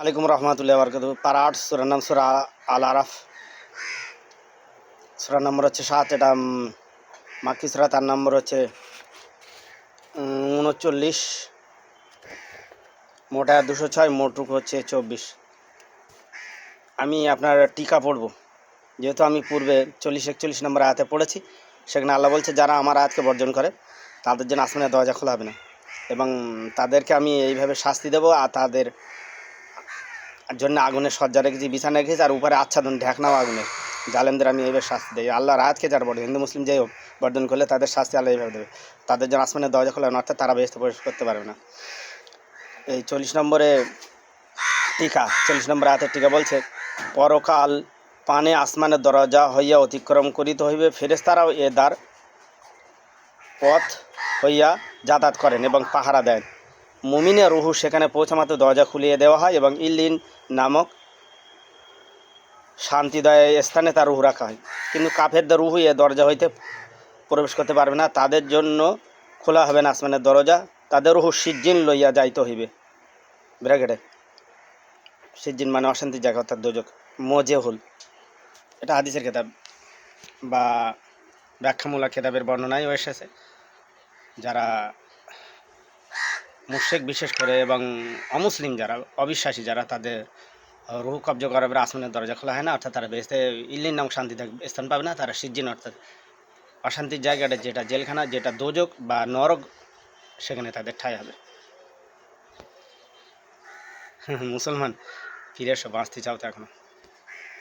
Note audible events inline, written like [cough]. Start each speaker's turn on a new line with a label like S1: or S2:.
S1: আলাইকুম রহমতুল্লাহ বরকাত পারা আট, সুরার নাম সুরা আল আরাফ সুরার নম্বর হচ্ছে সাত, এটা মাক্কি সুরা, তার নম্বর হচ্ছে উনচল্লিশ। মোটা দুশো ছয় মোটুক হচ্ছে চব্বিশ। আমি আপনার টিকা পড়ব। যেহেতু আমি পূর্বে চল্লিশ, একচল্লিশ নম্বর আয়াতে পড়েছি, সেখানে আল্লাহ বলছে, যারা আমার আয়াতকে বর্জন করে, তাদের জন্য আসমানের দরজা খোলা হবে না। এবং তাদেরকে আমি এইভাবে শাস্তি দেবো, আর তাদের জন্য আগুনের সজ্জা রেখেছি, বিছানা রেখেছি আর উপরে আচ্ছাদন ঢেকনাও আগুনের। জালেমদের আমি এইভাবে শাস্তি দিই। আল্লাহ রাতকে যার বড়। হিন্দু, মুসলিম যাই হোক, বর্জন করলে তাদের শাস্তি আল্লাহ এইভাবে দেবে। তাদের জন্য আসমানের দরজা খোলা অর্থাৎ তারা বেহেস্তে প্রবেশ করতে পারবে না। এই চল্লিশ নম্বরে টিকা, চল্লিশ নম্বর হাতের টিকা বলছে, পরকাল পানে আসমানের দরজা হইয়া অতিক্রম করিতে হইবে। ফেরেস্তারাও এ দ্বার পথ হইয়া যাতায়াত করেন এবং পাহারা দেন। মুমিনের রুহু সেখানে পৌঁছা মাত্র দরজা খুলিয়ে দেওয়া হয় এবং ইল্লিন নামক শান্তিদয় স্থানে তার রুহু রাখা হয়। কিন্তু কাফেরদের রুহু এ দরজা হইতে প্রবেশ করতে পারবে না। তাদের জন্য খোলা হবে না আসমানের দরজা। তাদের রুহু সিজ্জিন লইয়া যাইতে হইবে। ব্র্যাকেটে। সিজ্জিন মানে অশান্তির জায়গা, অর্থাৎ দোজক। মজেহুল। এটা হাদিসের খেতাব বা ব্যাখ্যামূলক খেতাবের বর্ণনায় এসেছে। যারা মুশেক বিশেষ করে এবং অমুসলিম যারা, অবিশ্বাসী যারা, তাদের রুহ কব্জ করার পরে আসমানের দরজা খোলা হয় না, অর্থাৎ তারা বেসতে ইল্লিন নামক শান্তি স্থান পাবে না, তারা সিজ্জিন, অর্থাৎ অশান্তির জায়গাটা যেটা জেলখানা, যেটা দোজক বা নরক, সেখানে তাদের ঠাঁই হবে। [laughs] মুসলমান, ফিরে এসো, বাঁচতে চাও তো এখনও।